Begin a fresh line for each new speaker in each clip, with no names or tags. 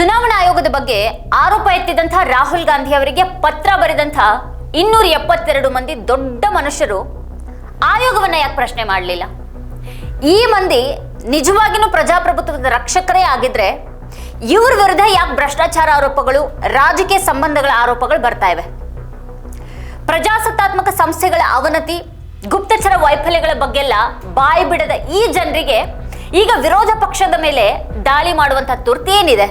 ಚುನಾವಣಾ ಆಯೋಗದ ಬಗ್ಗೆ ಆರೋಪ ಎತ್ತಿದಂತಹ ರಾಹುಲ್ ಗಾಂಧಿ ಅವರಿಗೆ ಪತ್ರ ಬರೆದಂತಹ ಇನ್ನೂರ ಎಪ್ಪತ್ತೆರಡು ಮಂದಿ ದೊಡ್ಡ ಮನುಷ್ಯರು ಆಯೋಗವನ್ನ ಯಾಕೆ ಪ್ರಶ್ನೆ ಮಾಡಲಿಲ್ಲ? ಈ ಮಂದಿ ನಿಜವಾಗಿನೂ ಪ್ರಜಾಪ್ರಭುತ್ವದ ರಕ್ಷಕರೇ ಆಗಿದ್ರೆ ಇವ್ರ ವಿರುದ್ಧ ಯಾಕೆ ಭ್ರಷ್ಟಾಚಾರ ಆರೋಪಗಳು, ರಾಜಕೀಯ ಸಂಬಂಧಗಳ ಆರೋಪಗಳು ಬರ್ತಾ ಇವೆ? ಪ್ರಜಾಸತ್ತಾತ್ಮಕ ಸಂಸ್ಥೆಗಳ ಅವನತಿ, ಗುಪ್ತಚರ ವೈಫಲ್ಯಗಳ ಬಗ್ಗೆಲ್ಲ ಬಾಯಿ ಬಿಡದ ಈ ಜನರಿಗೆ ಈಗ ವಿರೋಧ ಪಕ್ಷದ ಮೇಲೆ ದಾಳಿ ಮಾಡುವಂತ ತುರ್ತಿ ಏನಿದೆ?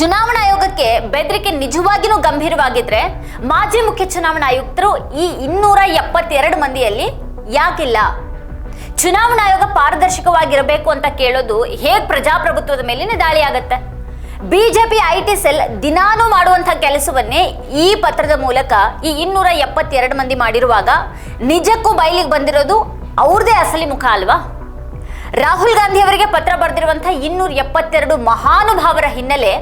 ಚುನಾವಣಾ ಆಯೋಗಕ್ಕೆ ಬೆದರಿಕೆ ನಿಜವಾಗಿಯೂ ಗಂಭೀರವಾಗಿದ್ರೆ ಮಾಜಿ ಮುಖ್ಯ ಚುನಾವಣಾ ಆಯುಕ್ತರು ಈ ಇನ್ನೂರ ಎಪ್ಪತ್ತೆರಡು ಮಂದಿಯಲ್ಲಿ ಯಾಕಿಲ್ಲ? ಚುನಾವಣಾ ಆಯೋಗ ಪಾರದರ್ಶಕವಾಗಿರಬೇಕು ಅಂತ ಕೇಳೋದು ಹೇಗ್ ಪ್ರಜಾಪ್ರಭುತ್ವದ ಮೇಲಿನ ದಾಳಿ ಆಗತ್ತೆ ಬಿಜೆಪಿ ಐ ಟಿ ಸೆಲ್ ದಿನಾನೂ ಮಾಡುವಂತಹ ಕೆಲಸವನ್ನೇ ಈ ಪತ್ರದ ಮೂಲಕ ಈ ಇನ್ನೂರ ಎಪ್ಪತ್ತೆರಡು ಮಂದಿ ಮಾಡಿರುವಾಗ ನಿಜಕ್ಕೂ ಬಯಲಿಗೆ ಬಂದಿರೋದು ಅವ್ರದೇ ಅಸಲಿ ಮುಖ ಅಲ್ವಾ? ರಾಹುಲ್ ಗಾಂಧಿ ಅವರಿಗೆ ಪತ್ರ ಬರೆದಿರುವಂತಹ ಇನ್ನೂರ ಎಪ್ಪತ್ತೆರಡು ಮಹಾನುಭಾವರ ಹಿನ್ನೆಲೆ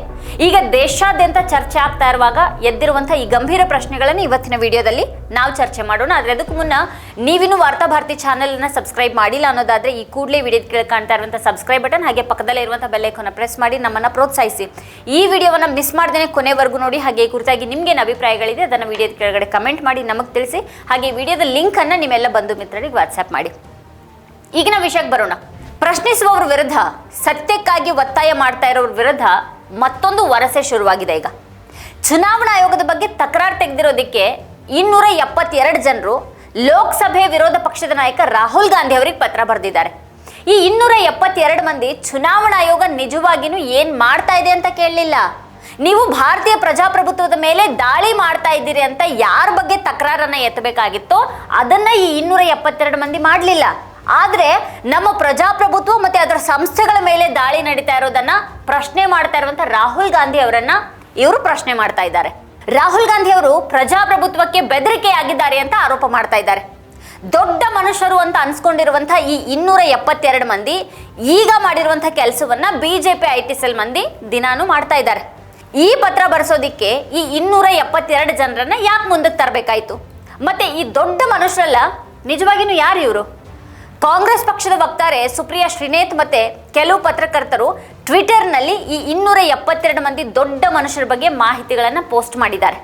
ಈಗ ದೇಶಾದ್ಯಂತ ಚರ್ಚೆ ಆಗ್ತಾ ಇರುವಾಗ ಎದ್ದಿರುವಂತಹ ಈ ಗಂಭೀರ ಪ್ರಶ್ನೆಗಳನ್ನು ಇವತ್ತಿನ ವಿಡಿಯೋದಲ್ಲಿ ನಾವು ಚರ್ಚೆ ಮಾಡೋಣ. ಆದರೆ ಅದಕ್ಕೂ ಮುನ್ನ ನೀವಿನ್ನು ವಾರ್ತಾ ಭಾರತಿ ಚಾನೆಲ್ ಅನ್ನ ಸಬ್ಸ್ಕ್ರೈಬ್ ಮಾಡಿಲ್ಲ ಅನ್ನೋದಾದ್ರೆ ಈ ಕೂಡಲೇ ವಿಡಿಯೋ ಕೇಳಿ ಕಾಣ್ತಾ ಇರುವಂತಹ ಸಬ್ಸ್ಕ್ರೈಬ್ ಬಟನ್, ಹಾಗೆ ಪಕ್ಕದಲ್ಲೇ ಇರುವಂತಹ ಬೆಲ್ ಐಕಾನ್ ಪ್ರೆಸ್ ಮಾಡಿ ನಮ್ಮನ್ನ ಪ್ರೋತ್ಸಾಹಿಸಿ. ಈ ವಿಡಿಯೋವನ್ನ ಮಿಸ್ ಮಾಡ್ದೇನೆ ಕೊನೆವರೆಗೂ ನೋಡಿ, ಹಾಗೆ ಈ ಕುರಿತಾಗಿ ಏನು ಅಭಿಪ್ರಾಯಗಳಿದೆ ಅದನ್ನು ವಿಡಿಯೋದ ಕೆಳಗಡೆ ಕಮೆಂಟ್ ಮಾಡಿ ನಮಗೆ ತಿಳಿಸಿ, ಹಾಗೆ ವಿಡಿಯೋದ ಲಿಂಕ್ ಅನ್ನ ನಿಮ್ಮೆಲ್ಲ ಬಂಧು ಮಿತ್ರರಿಗೆ ವಾಟ್ಸ್ಆ್ಯಪ್ ಮಾಡಿ. ಈಗಿನ ವಿಷಯಕ್ಕೆ ಬರೋಣ. ಪ್ರಶ್ನಿಸುವವರ ವಿರುದ್ಧ, ಸತ್ಯಕ್ಕಾಗಿ ಒತ್ತಾಯ ಮಾಡ್ತಾ ಇರೋರ ವಿರುದ್ಧ ಮತ್ತೊಂದು ವರಸೆ ಶುರುವಾಗಿದೆ ಈಗ. ಚುನಾವಣಾ ಆಯೋಗದ ಬಗ್ಗೆ ತಕರಾರು ತೆಗೆದಿರೋದಕ್ಕೆ ಇನ್ನೂರ ಎಪ್ಪತ್ತೆರಡು ಜನರು ಲೋಕಸಭೆ ವಿರೋಧ ಪಕ್ಷದ ನಾಯಕ ರಾಹುಲ್ ಗಾಂಧಿ ಅವರಿಗೆ ಪತ್ರ ಬರೆದಿದ್ದಾರೆ. ಈ ಇನ್ನೂರ ಎಪ್ಪತ್ತೆರಡು ಮಂದಿ ಚುನಾವಣಾ ಆಯೋಗ ನಿಜವಾಗಿಯೂ ಏನು ಮಾಡ್ತಾ ಇದೆ ಅಂತ ಕೇಳಲಿಲ್ಲ. ನೀವು ಭಾರತೀಯ ಪ್ರಜಾಪ್ರಭುತ್ವದ ಮೇಲೆ ದಾಳಿ ಮಾಡ್ತಾ ಇದ್ದೀರಿ ಅಂತ ಯಾರ ಬಗ್ಗೆ ತಕರಾರನ್ನ ಎತ್ತಬೇಕಾಗಿತ್ತೋ ಅದನ್ನ ಈ ಇನ್ನೂರ ಎಪ್ಪತ್ತೆರಡು ಮಂದಿ ಮಾಡಲಿಲ್ಲ. ಆದ್ರೆ ನಮ್ಮ ಪ್ರಜಾಪ್ರಭುತ್ವ ಮತ್ತೆ ಅದರ ಸಂಸ್ಥೆಗಳ ಮೇಲೆ ದಾಳಿ ನಡೀತಾ ಇರೋದನ್ನ ಪ್ರಶ್ನೆ ಮಾಡ್ತಾ ಇರುವಂತ ರಾಹುಲ್ ಗಾಂಧಿ ಅವರನ್ನ ಇವರು ಪ್ರಶ್ನೆ ಮಾಡ್ತಾ ಇದ್ದಾರೆ. ರಾಹುಲ್ ಗಾಂಧಿ ಅವರು ಪ್ರಜಾಪ್ರಭುತ್ವಕ್ಕೆ ಬೆದರಿಕೆಯಾಗಿದ್ದಾರೆ ಅಂತ ಆರೋಪ ಮಾಡ್ತಾ ಇದ್ದಾರೆ. ದೊಡ್ಡ ಮನುಷ್ಯರು ಅಂತ ಅನ್ಸ್ಕೊಂಡಿರುವಂತ ಈ ಇನ್ನೂರ ಎಪ್ಪತ್ತೆರಡು ಮಂದಿ ಈಗ ಮಾಡಿರುವಂತ ಕೆಲಸವನ್ನ ಬಿಜೆಪಿ ಐ ಟಿ ಸೆಲ್ ಮಂದಿ ದಿನಾನು ಮಾಡ್ತಾ ಇದ್ದಾರೆ. ಈ ಪತ್ರ ಬರೆಸೋದಿಕ್ಕೆ ಈ ಇನ್ನೂರ ಎಪ್ಪತ್ತೆರಡು ಜನರನ್ನ ಯಾಕೆ ಮುಂದಕ್ಕೆ ತರಬೇಕಾಯ್ತು? ಮತ್ತೆ ಈ ದೊಡ್ಡ ಮನುಷ್ಯರಲ್ಲ, ನಿಜವಾಗಿನೂ ಯಾರು ಇವರು? ಕಾಂಗ್ರೆಸ್ ಪಕ್ಷದ ವಕ್ತಾರೆ ಸುಪ್ರಿಯಾ ಶ್ರೀನೇತ್ ಮತ್ತೆ ಕೆಲವು ಪತ್ರಕರ್ತರು ಟ್ವಿಟರ್ನಲ್ಲಿ ಈ ಇನ್ನೂರ ಎಪ್ಪತ್ತೆರಡು ಮಂದಿ ದೊಡ್ಡ ಮನುಷ್ಯರ ಬಗ್ಗೆ ಮಾಹಿತಿಗಳನ್ನು ಪೋಸ್ಟ್ ಮಾಡಿದ್ದಾರೆ.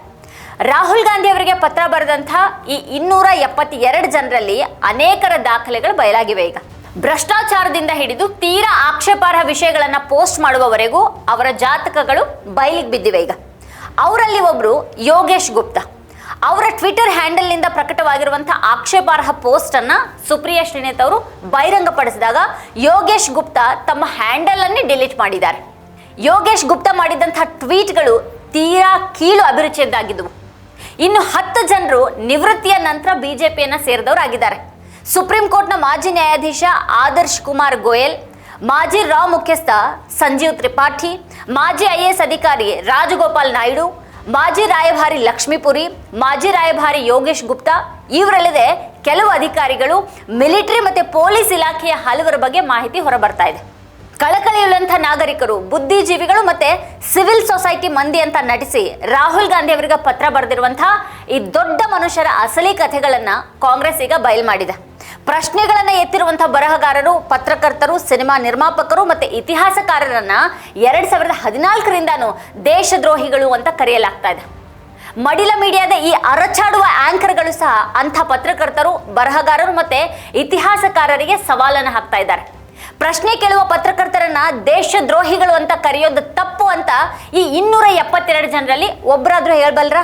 ರಾಹುಲ್ ಗಾಂಧಿ ಅವರಿಗೆ ಪತ್ರ ಬರೆದಂಥ ಈ ಇನ್ನೂರ ಎಪ್ಪತ್ತೆರಡು ಜನರಲ್ಲಿ ಅನೇಕರ ದಾಖಲೆಗಳು ಬಯಲಾಗಿವೆ ಈಗ. ಭ್ರಷ್ಟಾಚಾರದಿಂದ ಹಿಡಿದು ತೀರಾ ಆಕ್ಷೇಪಾರ್ಹ ವಿಷಯಗಳನ್ನು ಪೋಸ್ಟ್ ಮಾಡುವವರೆಗೂ ಅವರ ಜಾತಕಗಳು ಬಯಲಿಗೆ ಬಿದ್ದಿವೆ ಈಗ. ಅವರಲ್ಲಿ ಒಬ್ಬರು ಯೋಗೇಶ್ ಗುಪ್ತಾ. ಅವರ ಟ್ವಿಟರ್ ಹ್ಯಾಂಡಲ್ನಿಂದ ಪ್ರಕಟವಾಗಿರುವಂತಹ ಆಕ್ಷೇಪಾರ್ಹ ಪೋಸ್ಟ್ ಅನ್ನ ಸುಪ್ರಿಯಾ ಶ್ರೀನೇತ್ ಅವರು ಬಹಿರಂಗಪಡಿಸಿದಾಗ ಯೋಗೇಶ್ ಗುಪ್ತಾ ತಮ್ಮ ಹ್ಯಾಂಡಲ್ ಅನ್ನೇ ಡಿಲೀಟ್ ಮಾಡಿದ್ದಾರೆ. ಯೋಗೇಶ್ ಗುಪ್ತಾ ಮಾಡಿದಂತಹ ಟ್ವೀಟ್ಗಳು ತೀರಾ ಕೀಳು ಅಭಿರುಚಿಯದ್ದಾಗಿದ್ದವು. ಇನ್ನು ಹತ್ತು ಜನರು ನಿವೃತ್ತಿಯ ನಂತರ ಬಿಜೆಪಿಯನ್ನ ಸೇರಿದವರಾಗಿದ್ದಾರೆ. ಸುಪ್ರೀಂ ಕೋರ್ಟ್ನ ಮಾಜಿ ನ್ಯಾಯಾಧೀಶ ಆದರ್ಶ್ ಕುಮಾರ್ ಗೋಯಲ್, ಮಾಜಿ ರಾವ್ ಮುಖ್ಯಸ್ಥ ಸಂಜೀವ್ ತ್ರಿಪಾಠಿ, ಮಾಜಿ ಐಎಎಸ್ ಅಧಿಕಾರಿ ರಾಜಗೋಪಾಲ್ ನಾಯ್ಡು ಮಾಜಿ ರಾಯಭಾರಿ ಲಕ್ಷ್ಮೀಪುರಿ, ಮಾಜಿ ರಾಯಭಾರಿ ಯೋಗೇಶ್ ಗುಪ್ತಾ, ಇವರಲ್ಲದೆ ಕೆಲವು ಅಧಿಕಾರಿಗಳು, ಮಿಲಿಟರಿ ಮತ್ತೆ ಪೊಲೀಸ್ ಇಲಾಖೆಯ ಹಲವರ ಬಗ್ಗೆ ಮಾಹಿತಿ ಹೊರಬರ್ತಾ ಇದೆ. ಕಳಕಳಿಯುಳ್ಳಂಥ ನಾಗರಿಕರು, ಬುದ್ಧಿಜೀವಿಗಳು ಮತ್ತೆ ಸಿವಿಲ್ ಸೊಸೈಟಿ ಮಂದಿ ಅಂತ ನಟಿಸಿ ರಾಹುಲ್ ಗಾಂಧಿ ಅವರಿಗೆ ಪತ್ರ ಬರೆದಿರುವಂತಹ ಈ ದೊಡ್ಡ ಮನುಷ್ಯರ ಅಸಲಿ ಕಥೆಗಳನ್ನು ಕಾಂಗ್ರೆಸ್ ಈಗ ಬಯಲು ಮಾಡಿದೆ. ಪ್ರಶ್ನೆಗಳನ್ನ ಎತ್ತಿರುವಂತಹ ಬರಹಗಾರರು, ಪತ್ರಕರ್ತರು, ಸಿನಿಮಾ ನಿರ್ಮಾಪಕರು ಮತ್ತೆ ಇತಿಹಾಸಕಾರರನ್ನ ಎರಡ್ ಸಾವಿರದ ಹದಿನಾಲ್ಕರಿಂದಾನು ದೇಶದ್ರೋಹಿಗಳು ಅಂತ ಕರೆಯಲಾಗ್ತಾ ಇದೆ. ಮಡಿಲ ಮೀಡಿಯಾದ ಈ ಅರಚಾಡುವ ಆಂಕರ್ಗಳು ಸಹ ಅಂಥ ಪತ್ರಕರ್ತರು, ಬರಹಗಾರರು ಮತ್ತೆ ಇತಿಹಾಸಕಾರರಿಗೆ ಸವಾಲನ್ನು ಹಾಕ್ತಾ ಇದ್ದಾರೆ. ಪ್ರಶ್ನೆ ಕೇಳುವ ಪತ್ರಕರ್ತರನ್ನ ದೇಶದ್ರೋಹಿಗಳು ಅಂತ ಕರೆಯೋದು ತಪ್ಪು ಅಂತ ಈ ಇನ್ನೂರ ಎಪ್ಪತ್ತೆರಡು ಜನರಲ್ಲಿ ಒಬ್ಬರಾದ್ರೂ ಹೇಳ್ಬಲ್ರ?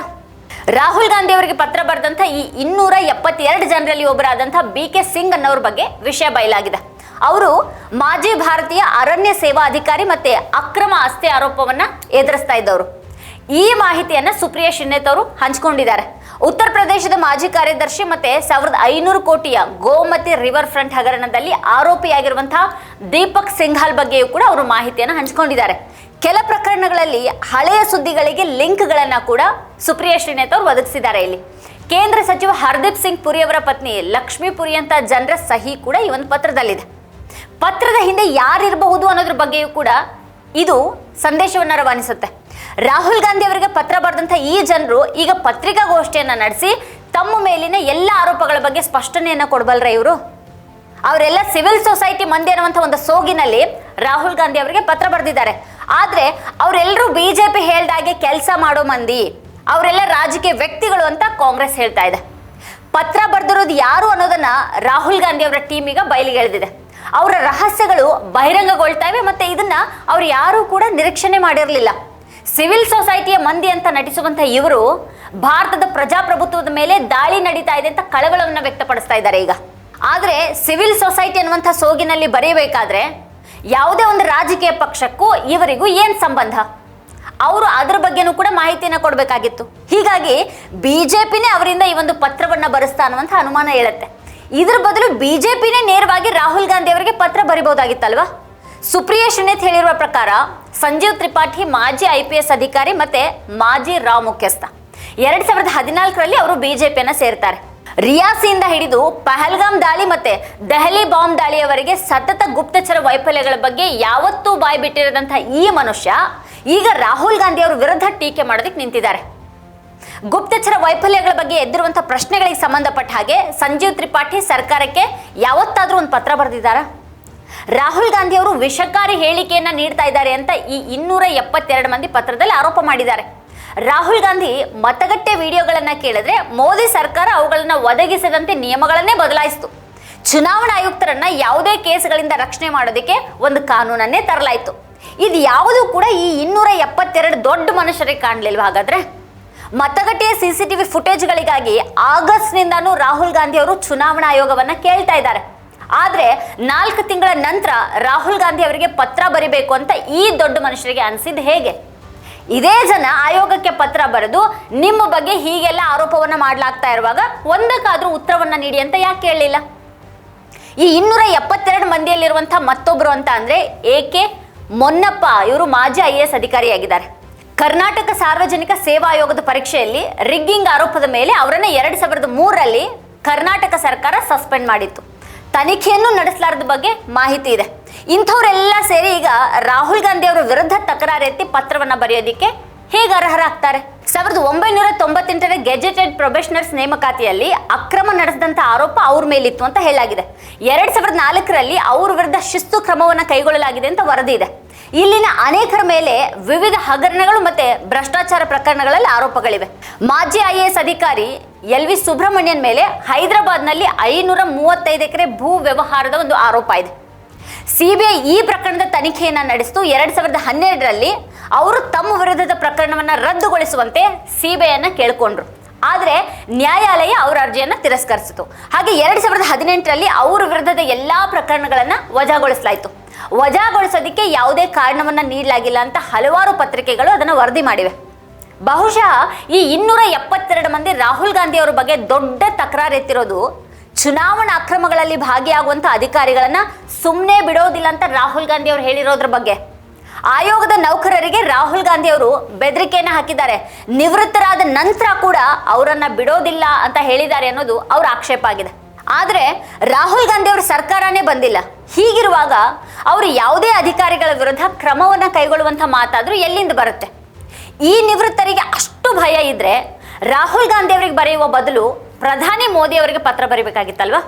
ರಾಹುಲ್ ಗಾಂಧಿ ಅವರಿಗೆ ಪತ್ರ ಬರೆದಂಥ ಈ ಇನ್ನೂರ ಎಪ್ಪತ್ತೆರಡು ಜನರಲ್ಲಿ ಒಬ್ಬರಾದಂಥ ಬಿ ಕೆ ಸಿಂಗ್ ಅನ್ನೋರ ಬಗ್ಗೆ ವಿಷಯ ಬಯಲಾಗಿದೆ. ಅವರು ಮಾಜಿ ಭಾರತೀಯ ಅರಣ್ಯ ಸೇವಾ ಅಧಿಕಾರಿ ಮತ್ತೆ ಅಕ್ರಮ ಆಸ್ತಿ ಆರೋಪವನ್ನ ಎದುರಿಸ್ತಾ ಇದ್ದವರು. ಈ ಮಾಹಿತಿಯನ್ನ ಸುಪ್ರಿಯಾ ಶಿನ್ನೇತ್ ಅವರು ಹಂಚಿಕೊಂಡಿದ್ದಾರೆ. ಉತ್ತರ ಪ್ರದೇಶದ ಮಾಜಿ ಕಾರ್ಯದರ್ಶಿ ಮತ್ತೆ ಸಾವಿರದ ಐನೂರು ಕೋಟಿಯ ಗೋಮತಿ ರಿವರ್ ಫ್ರಂಟ್ ಹಗರಣದಲ್ಲಿ ಆರೋಪಿಯಾಗಿರುವಂತಹ ದೀಪಕ್ ಸಿಂಘಾಲ್ ಬಗ್ಗೆಯೂ ಕೂಡ ಅವರು ಮಾಹಿತಿಯನ್ನು ಹಂಚಿಕೊಂಡಿದ್ದಾರೆ. ಕೆಲ ಪ್ರಕರಣಗಳಲ್ಲಿ ಹಳೆಯ ಸುದ್ದಿಗಳಿಗೆ ಲಿಂಕ್ಗಳನ್ನು ಕೂಡ ಸುಪ್ರಿಯಾ ಶ್ರೀನಾಥ್ ಅವರು ಒದಗಿಸಿದ್ದಾರೆ ಇಲ್ಲಿ. ಕೇಂದ್ರ ಸಚಿವ ಹರ್ದೀಪ್ ಸಿಂಗ್ ಪುರಿ ಅವರ ಪತ್ನಿ ಲಕ್ಷ್ಮೀ ಪುರಿ ಅಂತ ಜನರ ಸಹಿ ಕೂಡ ಈ ಒಂದು ಪತ್ರದಲ್ಲಿದೆ. ಪತ್ರದ ಹಿಂದೆ ಯಾರಿರಬಹುದು ಅನ್ನೋದ್ರ ಬಗ್ಗೆಯೂ ಕೂಡ ಇದು ಸಂದೇಶವನ್ನು ರವಾನಿಸುತ್ತೆ. ರಾಹುಲ್ ಗಾಂಧಿ ಅವರಿಗೆ ಪತ್ರ ಬರೆದಂಥ ಈ ಜನರು ಈಗ ಪತ್ರಿಕಾಗೋಷ್ಠಿಯನ್ನ ನಡೆಸಿ ತಮ್ಮ ಮೇಲಿನ ಎಲ್ಲ ಆರೋಪಗಳ ಬಗ್ಗೆ ಸ್ಪಷ್ಟನೆಯನ್ನ ಕೊಡಬಲ್ರ ಇವರು. ಅವರೆಲ್ಲ ಸಿವಿಲ್ ಸೊಸೈಟಿ ಮಂದಿ ಅನ್ನುವಂಥ ಒಂದು ಸೋಗಿನಲ್ಲಿ ರಾಹುಲ್ ಗಾಂಧಿ ಅವರಿಗೆ ಪತ್ರ ಬರೆದಿದ್ದಾರೆ. ಆದ್ರೆ ಅವರೆಲ್ಲರೂ ಬಿಜೆಪಿ ಹೇಳ್ದಾಗೆ ಕೆಲಸ ಮಾಡೋ ಮಂದಿ. ಅವರೆಲ್ಲ ರಾಜಕೀಯ ವ್ಯಕ್ತಿಗಳು ಅಂತ ಕಾಂಗ್ರೆಸ್ ಹೇಳ್ತಾ ಇದೆ. ಪತ್ರ ಬರೆದಿರೋದು ಯಾರು ಅನ್ನೋದನ್ನ ರಾಹುಲ್ ಗಾಂಧಿ ಅವರ ಟೀಮ್ ಈಗ ಬಯಲಿಗೆ ಎಳೆದಿದೆ. ಅವರ ರಹಸ್ಯಗಳು ಬಹಿರಂಗಗೊಳ್ತಾ ಇವೆ ಮತ್ತೆ ಇದನ್ನ ಅವ್ರು ಯಾರೂ ಕೂಡ ನಿರೀಕ್ಷಣೆ ಮಾಡಿರಲಿಲ್ಲ. ಸಿವಿಲ್ ಸೊಸೈಟಿಯ ಮಂದಿ ಅಂತ ನಟಿಸುವಂತ ಇವರು ಭಾರತದ ಪ್ರಜಾಪ್ರಭುತ್ವದ ಮೇಲೆ ದಾಳಿ ನಡೀತಾ ಇದೆ ಅಂತ ಕಳವಳವನ್ನು ವ್ಯಕ್ತಪಡಿಸ್ತಾ ಇದ್ದಾರೆ ಈಗ. ಆದರೆ ಸಿವಿಲ್ ಸೊಸೈಟಿ ಅನ್ನುವಂಥ ಸೋಗಿನಲ್ಲಿ ಬರೆಯಬೇಕಾದ್ರೆ ಯಾವುದೇ ಒಂದು ರಾಜಕೀಯ ಪಕ್ಷಕ್ಕೂ ಇವರಿಗೂ ಏನು ಸಂಬಂಧ? ಅವರು ಅದ್ರ ಬಗ್ಗೆನೂ ಕೂಡ ಮಾಹಿತಿಯನ್ನು ಕೊಡಬೇಕಾಗಿತ್ತು. ಹೀಗಾಗಿ ಬಿಜೆಪಿನೇ ಅವರಿಂದ ಈ ಒಂದು ಪತ್ರವನ್ನ ಬರೆಸ್ತಾ ಅನ್ನುವಂಥ ಅನುಮಾನ ಹೇಳುತ್ತೆ. ಇದ್ರ ಬದಲು ಬಿಜೆಪಿನೇ ನೇರವಾಗಿ ರಾಹುಲ್ ಗಾಂಧಿ ಅವರಿಗೆ ಪತ್ರ ಬರಿಬಹುದಾಗಿತ್ತಲ್ವಾ? ಸುಪ್ರಿಯಾ ಶ್ರೀನೇತ್ ಹೇಳಿರುವ ಪ್ರಕಾರ ಸಂಜೀವ್ ತ್ರಿಪಾಠಿ ಮಾಜಿ ಐ ಪಿ ಎಸ್ ಅಧಿಕಾರಿ ಮತ್ತೆ ಮಾಜಿ ರಾವ್ ಮುಖ್ಯಸ್ಥ. ಎರಡು ಸಾವಿರದ ಹದಿನಾಲ್ಕರಲ್ಲಿ ಅವರು ಬಿಜೆಪಿಯನ್ನ ಸೇರ್ತಾರೆ. ರಿಯಾಸಿಯಿಂದ ಹಿಡಿದು ಪಹಲ್ಗಾಮ್ ದಾಳಿ ಮತ್ತೆ ದೆಹಲಿ ಬಾಂಬ್ ದಾಳಿಯವರೆಗೆ ಸತತ ಗುಪ್ತಚರ ವೈಫಲ್ಯಗಳ ಬಗ್ಗೆ ಯಾವತ್ತೂ ಬಾಯಿ ಬಿಟ್ಟಿರದಂತಹ ಈ ಮನುಷ್ಯ, ಈಗ ರಾಹುಲ್ ಗಾಂಧಿ ಅವರ ವಿರುದ್ಧ ಟೀಕೆ ಮಾಡೋದಕ್ಕೆ ನಿಂತಿದ್ದಾರೆ. ಗುಪ್ತಚರ ವೈಫಲ್ಯಗಳ ಬಗ್ಗೆ ಎದ್ದಿರುವಂತಹ ಪ್ರಶ್ನೆಗಳಿಗೆ ಸಂಬಂಧಪಟ್ಟ ಹಾಗೆ ಸಂಜೀವ್ ತ್ರಿಪಾಠಿ ಸರ್ಕಾರಕ್ಕೆ ಯಾವತ್ತಾದ್ರೂ ಒಂದು ಪತ್ರ ಬರೆದಿದ್ದಾರಾ? ರಾಹುಲ್ ಗಾಂಧಿ ಅವರು ವಿಷಕಾರಿ ಹೇಳಿಕೆಯನ್ನ ನೀಡ್ತಾ ಇದ್ದಾರೆ ಅಂತ ಈ ಇನ್ನೂರ ಎಪ್ಪತ್ತೆರಡು ಮಂದಿ ಪತ್ರದಲ್ಲಿ ಆರೋಪ ಮಾಡಿದ್ದಾರೆ. ರಾಹುಲ್ ಗಾಂಧಿ ಮತಗಟ್ಟೆ ವಿಡಿಯೋಗಳನ್ನು ಕೇಳಿದ್ರೆ ಮೋದಿ ಸರ್ಕಾರ ಅವುಗಳನ್ನು ಒದಗಿಸದಂತೆ ನಿಯಮಗಳನ್ನೇ ಬದಲಾಯಿಸಿತು. ಚುನಾವಣಾ ಆಯುಕ್ತರನ್ನ ಯಾವುದೇ ಕೇಸ್ಗಳಿಂದ ರಕ್ಷಣೆ ಮಾಡೋದಕ್ಕೆ ಒಂದು ಕಾನೂನನ್ನೇ ತರಲಾಯಿತು. ಇದು ಯಾವುದು ಕೂಡ ಈ ಇನ್ನೂರ ಎಪ್ಪತ್ತೆರಡು ದೊಡ್ಡ ಮನುಷ್ಯರಿಗೆ ಕಾಣಲಿಲ್ವ ಹಾಗಾದ್ರೆ? ಮತಗಟ್ಟೆಯ ಸಿಸಿಟಿವಿ ಫುಟೇಜ್ಗಳಿಗಾಗಿ ಆಗಸ್ಟ್ನಿಂದಾನು ರಾಹುಲ್ ಗಾಂಧಿ ಅವರು ಚುನಾವಣಾ ಆಯೋಗವನ್ನ ಕೇಳ್ತಾ ಇದ್ದಾರೆ. ಆದ್ರೆ ನಾಲ್ಕು ತಿಂಗಳ ನಂತರ ರಾಹುಲ್ ಗಾಂಧಿ ಅವರಿಗೆ ಪತ್ರ ಬರಿಬೇಕು ಅಂತ ಈ ದೊಡ್ಡ ಮನುಷ್ಯರಿಗೆ ಅನಿಸಿದ್ದು ಹೇಗೆ? ಇದೇ ಜನ ಆಯೋಗಕ್ಕೆ ಪತ್ರ ಬರೆದು ನಿಮ್ಮ ಬಗ್ಗೆ ಹೀಗೆಲ್ಲ ಆರೋಪವನ್ನ ಮಾಡ್ಲಾಗ್ತಾ ಇರುವಾಗ ಒಂದಕ್ಕಾದ್ರೂ ಉತ್ತರವನ್ನ ನೀಡಿ ಅಂತ ಯಾಕೆ ಹೇಳಲಿಲ್ಲ ಈ ಇನ್ನೂರ ಎಪ್ಪತ್ತೆರಡು ಮಂದಿಯಲ್ಲಿರುವಂತಹ ಮತ್ತೊಬ್ರು ಅಂತ ಅಂದ್ರೆ ಎ ಕೆ ಮೊನ್ನಪ್ಪ, ಇವರು ಮಾಜಿ ಐ ಎ ಎಸ್ ಅಧಿಕಾರಿಯಾಗಿದ್ದಾರೆ. ಕರ್ನಾಟಕ ಸಾರ್ವಜನಿಕ ಸೇವಾ ಆಯೋಗದ ಪರೀಕ್ಷೆಯಲ್ಲಿ ರಿಗ್ಗಿಂಗ್ ಆರೋಪದ ಮೇಲೆ ಅವರನ್ನ ಎರಡು ಸಾವಿರದ ಮೂರರಲ್ಲಿ ಕರ್ನಾಟಕ ಸರ್ಕಾರ ಸಸ್ಪೆಂಡ್ ಮಾಡಿತ್ತು. ತನಿಖೆಯನ್ನು ನಡೆಸಲಾರದ ಬಗ್ಗೆ ಮಾಹಿತಿ ಇದೆ. ಇಂಥವರೆಲ್ಲ ಸೇರಿ ಈಗ ರಾಹುಲ್ ಗಾಂಧಿ ಅವರ ವಿರುದ್ಧ ತಕರಾರು ಎತ್ತಿ ಪತ್ರವನ್ನ ಬರೆಯೋದಿಕ್ಕೆ ಹೇಗೆ ಅರ್ಹರಾಗ್ತಾರೆ? ಸಾವಿರದ ಒಂಬೈನೂರ ತೊಂಬತ್ತೆಂಟರ ಗೆಜೆಟೆಡ್ ಪ್ರೊಬೆಷನರ್ಸ್ ನೇಮಕಾತಿಯಲ್ಲಿ ಅಕ್ರಮ ನಡೆಸಿದಂತ ಆರೋಪ ಅವ್ರ ಮೇಲಿತ್ತು ಅಂತ ಹೇಳಲಾಗಿದೆ. ಎರಡ್ ಸಾವಿರದ ನಾಲ್ಕರಲ್ಲಿ ಅವ್ರ ವಿರುದ್ಧ ಶಿಸ್ತು ಕ್ರಮವನ್ನು ಕೈಗೊಳ್ಳಲಾಗಿದೆ ಅಂತ ವರದಿ ಇದೆ. ಇಲ್ಲಿನ ಅನೇಕರ ಮೇಲೆ ವಿವಿಧ ಹಗರಣಗಳು ಮತ್ತೆ ಭ್ರಷ್ಟಾಚಾರ ಪ್ರಕರಣಗಳಲ್ಲಿ ಆರೋಪಗಳಿವೆ. ಮಾಜಿ ಐ ಎಸ್ ಅಧಿಕಾರಿ ಎಲ್ ವಿ ಸುಬ್ರಹ್ಮಣ್ಯನ್ ಮೇಲೆ ಹೈದರಾಬಾದ್ನಲ್ಲಿ ಐನೂರ ಮೂವತ್ತೈದು ಎಕರೆ ಭೂ ವ್ಯವಹಾರದ ಒಂದು ಆರೋಪ ಇದೆ. ಸಿಬಿಐ ಈ ಪ್ರಕರಣದ ತನಿಖೆಯನ್ನ ನಡೆಸಿತು. ಎರಡ್ ಸಾವಿರದ ಹನ್ನೆರಡರಲ್ಲಿ ಅವರು ತಮ್ಮ ವಿರುದ್ಧದ ಪ್ರಕರಣವನ್ನ ರದ್ದುಗೊಳಿಸುವಂತೆ ಸಿಬಿಐನ ಕೇಳ್ಕೊಂಡ್ರು. ಆದರೆ ನ್ಯಾಯಾಲಯ ಅವರ ಅರ್ಜಿಯನ್ನ ತಿರಸ್ಕರಿಸಿತು. ಹಾಗೆ ಎರಡ್ ಸಾವಿರದ ಹದಿನೆಂಟರಲ್ಲಿ ಅವರ ವಿರುದ್ಧದ ಎಲ್ಲಾ ಪ್ರಕರಣಗಳನ್ನ ವಜಾಗೊಳಿಸಲಾಯಿತು. ವಜಾಗೊಳಿಸೋದಕ್ಕೆ ಯಾವುದೇ ಕಾರಣವನ್ನ ನೀಡಲಾಗಿಲ್ಲ ಅಂತ ಹಲವಾರು ಪತ್ರಿಕೆಗಳು ಅದನ್ನು ವರದಿ ಮಾಡಿವೆ. ಬಹುಶಃ ಈ ಇನ್ನೂರ ಎಪ್ಪತ್ತೆರಡು ಮಂದಿ ರಾಹುಲ್ ಗಾಂಧಿ ಅವರ ಬಗ್ಗೆ ದೊಡ್ಡ ತಕರಾರು ಎತ್ತಿರೋದು ಚುನಾವಣಾ ಅಕ್ರಮಗಳಲ್ಲಿ ಭಾಗಿಯಾಗುವಂತ ಅಧಿಕಾರಿಗಳನ್ನ ಸುಮ್ಮನೆ ಬಿಡೋದಿಲ್ಲ ಅಂತ ರಾಹುಲ್ ಗಾಂಧಿ ಅವರು ಹೇಳಿರೋದ್ರ ಬಗ್ಗೆ. ಆಯೋಗದ ನೌಕರರಿಗೆ ರಾಹುಲ್ ಗಾಂಧಿ ಅವರು ಬೆದರಿಕೆಯನ್ನ ಹಾಕಿದ್ದಾರೆ. ನಿವೃತ್ತರಾದ ನಂತರ ಕೂಡ ಅವರನ್ನ ಬಿಡೋದಿಲ್ಲ ಅಂತ ಹೇಳಿದ್ದಾರೆ ಅನ್ನೋದು ಅವರ ಆಕ್ಷೇಪ ಆಗಿದೆ. ಆದ್ರೆ ರಾಹುಲ್ ಗಾಂಧಿ ಅವರ ಸರ್ಕಾರನೇ ಬಂದಿಲ್ಲ. ಹೀಗಿರುವಾಗ ಅವರು ಯಾವುದೇ ಅಧಿಕಾರಿಗಳ ವಿರುದ್ಧ ಕ್ರಮವನ್ನ ಕೈಗೊಳ್ಳುವಂತ ಮಾತಾದ್ರೂ ಎಲ್ಲಿಂದ ಬರುತ್ತೆ? ಈ ನಿವೃತ್ತರಿಗೆ ಅಷ್ಟು ಭಯ ಇದ್ರೆ ರಾಹುಲ್ ಗಾಂಧಿ ಅವರಿಗೆ ಬರೆಯುವ ಬದಲು ಪ್ರಧಾನಿ ಮೋದಿ ಅವರಿಗೆ ಪತ್ರ ಬರೀಬೇಕಾಗಿತ್ತಲ್ವಾ?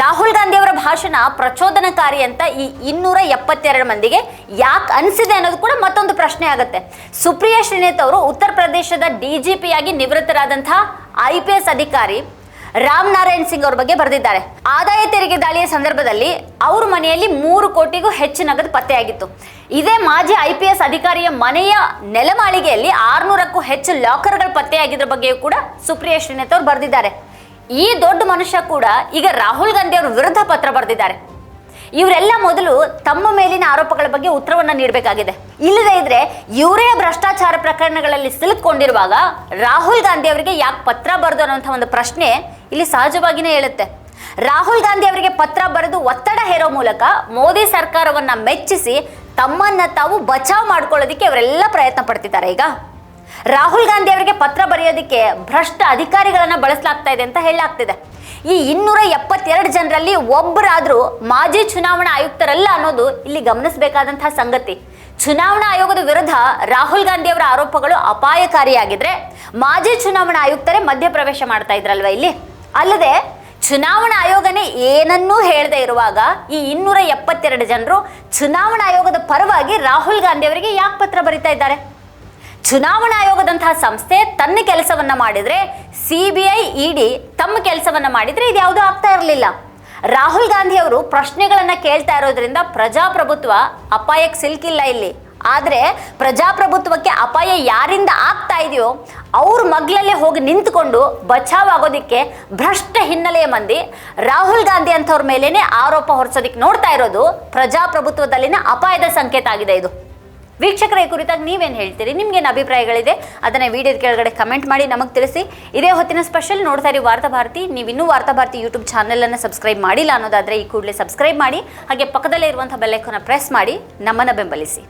ರಾಹುಲ್ ಗಾಂಧಿ ಅವರ ಭಾಷಣ ಪ್ರಚೋದನಕಾರಿ ಅಂತ ಈ ಇನ್ನೂರ ಎಪ್ಪತ್ತೆರಡು ಮಂದಿಗೆ ಯಾಕೆ ಅನಿಸಿದೆ ಅನ್ನೋದು ಕೂಡ ಮತ್ತೊಂದು ಪ್ರಶ್ನೆ ಆಗುತ್ತೆ. ಸುಪ್ರಿಯಾ ಶ್ರೀನೇತ್ ಅವರು ಉತ್ತರ ಪ್ರದೇಶದ ಡಿಜಿಪಿಯಾಗಿ ನಿವೃತ್ತರಾದಂತಹ ಐ ಪಿ ಎಸ್ ಅಧಿಕಾರಿ ರಾಮ್ ನಾರಾಯಣ್ ಸಿಂಗ್ ಅವ್ರ ಬಗ್ಗೆ ಬರೆದಿದ್ದಾರೆ. ಆದಾಯ ತೆರಿಗೆ ದಾಳಿಯ ಸಂದರ್ಭದಲ್ಲಿ ಅವ್ರ ಮನೆಯಲ್ಲಿ ಮೂರು ಕೋಟಿಗೂ ಹೆಚ್ಚು ನಗದು ಪತ್ತೆಯಾಗಿತ್ತು. ಇದೇ ಮಾಜಿ ಐ ಪಿ ಎಸ್ ಅಧಿಕಾರಿಯ ಮನೆಯ ನೆಲಮಾಳಿಗೆಯಲ್ಲಿ ಆರ್ನೂರಕ್ಕೂ ಹೆಚ್ಚು ಲಾಕರ್ಗಳು ಪತ್ತೆಯಾಗಿದ್ರ ಬಗ್ಗೆಯೂ ಕೂಡ ಸುಪ್ರಿಯಾ ಶ್ರೀನೇತ್ ಅವರು ಬರೆದಿದ್ದಾರೆ. ಈ ದೊಡ್ಡ ಮನುಷ್ಯ ಕೂಡ ಈಗ ರಾಹುಲ್ ಗಾಂಧಿ ಅವರ ವಿರುದ್ಧ ಪತ್ರ ಬರೆದಿದ್ದಾರೆ. ಇವರೆಲ್ಲ ಮೊದಲು ತಮ್ಮ ಮೇಲಿನ ಆರೋಪಗಳ ಬಗ್ಗೆ ಉತ್ತರವನ್ನು ನೀಡಬೇಕಾಗಿದೆ. ಇಲ್ಲದೇ ಇದ್ರೆ ಇವರೇ ಭ್ರಷ್ಟಾಚಾರ ಪ್ರಕರಣಗಳಲ್ಲಿ ಸಿಲುಕೊಂಡಿರುವಾಗ ರಾಹುಲ್ ಗಾಂಧಿ ಅವರಿಗೆ ಯಾಕೆ ಪತ್ರ ಬರೆದು ಅನ್ನೋಂಥ ಒಂದು ಪ್ರಶ್ನೆ ಇಲ್ಲಿ ಸಹಜವಾಗಿಯೇ ಹೇಳುತ್ತೆ. ರಾಹುಲ್ ಗಾಂಧಿ ಅವರಿಗೆ ಪತ್ರ ಬರೆದು ಒತ್ತಡ ಹೇರೋ ಮೂಲಕ ಮೋದಿ ಸರ್ಕಾರವನ್ನ ಮೆಚ್ಚಿಸಿ ತಮ್ಮನ್ನ ತಾವು ಬಚಾವ್ ಮಾಡ್ಕೊಳ್ಳೋದಿಕ್ಕೆ ಅವರೆಲ್ಲ ಪ್ರಯತ್ನ ಪಡ್ತಿದ್ದಾರೆ ಈಗ. ರಾಹುಲ್ ಗಾಂಧಿ ಅವರಿಗೆ ಪತ್ರ ಬರೆಯೋದಿಕ್ಕೆ ಭ್ರಷ್ಟ ಅಧಿಕಾರಿಗಳನ್ನ ಬಳಸಲಾಗ್ತಾ ಇದೆ ಅಂತ ಹೇಳಲಾಗ್ತಿದೆ. ಈ ಇನ್ನೂರ ಎಪ್ಪತ್ತೆರಡು ಜನರಲ್ಲಿ ಒಬ್ಬರಾದರೂ ಮಾಜಿ ಚುನಾವಣಾ ಆಯುಕ್ತರಲ್ಲ ಅನ್ನೋದು ಇಲ್ಲಿ ಗಮನಿಸಬೇಕಾದಂತಹ ಸಂಗತಿ. ಚುನಾವಣಾ ಆಯೋಗದ ವಿರುದ್ಧ ರಾಹುಲ್ ಗಾಂಧಿ ಅವರ ಆರೋಪಗಳು ಅಪಾಯಕಾರಿಯಾಗಿದ್ರೆ ಮಾಜಿ ಚುನಾವಣಾ ಆಯುಕ್ತರೇ ಮಧ್ಯಪ್ರವೇಶ ಮಾಡ್ತಾ ಇದ್ರಲ್ವ ಇಲ್ಲಿ? ಅಲ್ಲದೆ ಚುನಾವಣಾ ಆಯೋಗನೇ ಏನನ್ನೂ ಹೇಳದೆ ಇರುವಾಗ ಈ ಇನ್ನೂರ ಎಪ್ಪತ್ತೆರಡು ಜನರು ಚುನಾವಣಾ ಆಯೋಗದ ಪರವಾಗಿ ರಾಹುಲ್ ಗಾಂಧಿ ಅವರಿಗೆ ಯಾಕೆ ಪತ್ರ ಬರಿತಾ ಇದ್ದಾರೆ? ಚುನಾವಣಾ ಆಯೋಗದಂತಹ ಸಂಸ್ಥೆ ತನ್ನ ಕೆಲಸವನ್ನ ಮಾಡಿದ್ರೆ ಸಿಬಿಐ ಇಡಿ ತಮ್ಮ ಕೆಲಸವನ್ನ ಮಾಡಿದ್ರೆ ಇದು ಯಾವುದೂ ಆಗ್ತಾ ಇರಲಿಲ್ಲ. ರಾಹುಲ್ ಗಾಂಧಿ ಅವರು ಪ್ರಶ್ನೆಗಳನ್ನ ಕೇಳ್ತಾ ಇರೋದ್ರಿಂದ ಪ್ರಜಾಪ್ರಭುತ್ವ ಅಪಾಯಕ್ಕೆ ಸಿಲ್ಕಿಲ್ಲ ಇಲ್ಲಿ. ಆದರೆ ಪ್ರಜಾಪ್ರಭುತ್ವಕ್ಕೆ ಅಪಾಯ ಯಾರಿಂದ ಆಗ್ತಾ ಇದೆಯೋ ಅವ್ರ ಮಗ್ಲಲ್ಲೇ ಹೋಗಿ ನಿಂತ್ಕೊಂಡು ಬಚಾವ್ ಆಗೋದಿಕ್ಕೆ ಭ್ರಷ್ಟ ಹಿನ್ನೆಲೆಯ ಮಂದಿ ರಾಹುಲ್ ಗಾಂಧಿ ಅಂಥವ್ರ ಮೇಲೇನೆ ಆರೋಪ ಹೊರಿಸೋದಿಕ್ಕೆ ನೋಡ್ತಾ ಇರೋದು ಪ್ರಜಾಪ್ರಭುತ್ವದಲ್ಲಿನ ಅಪಾಯದ ಸಂಕೇತ ಆಗಿದೆ ಇದು. ವೀಕ್ಷಕರ ಈ ಕುರಿತಾಗಿ ನೀವೇನು ಹೇಳ್ತೀರಿ? ನಿಮ್ಗೇನು ಅಭಿಪ್ರಾಯಗಳಿದೆ? ಅದನ್ನು ವಿಡಿಯೋದ ಕೆಳಗಡೆ ಕಮೆಂಟ್ ಮಾಡಿ ನಮಗೆ ತಿಳಿಸಿ. ಇದೇ ಹೊತ್ತಿನ ಸ್ಪೆಷಲ್ ನೋಡ್ತಾ ಇರಿ ವಾರ್ತಾ ಭಾರತಿ. ನೀವು ಇನ್ನೂ ವಾರ್ತಾ ಭಾರತಿ ಯೂಟ್ಯೂಬ್ ಚಾನಲನ್ನು ಸಬ್ಸ್ಕ್ರೈಬ್ ಮಾಡಿಲ್ಲ ಅನ್ನೋದಾದರೆ ಈ ಕೂಡಲೇ ಸಬ್ಸ್ಕ್ರೈಬ್ ಮಾಡಿ. ಹಾಗೆ ಪಕ್ಕದಲ್ಲೇ ಇರುವಂಥ ಬೆಲ್ಲೈಕನ್ನು ಪ್ರೆಸ್ ಮಾಡಿ. ನಮ್ಮನ್ನು ಬೆಂಬಲಿಸಿ.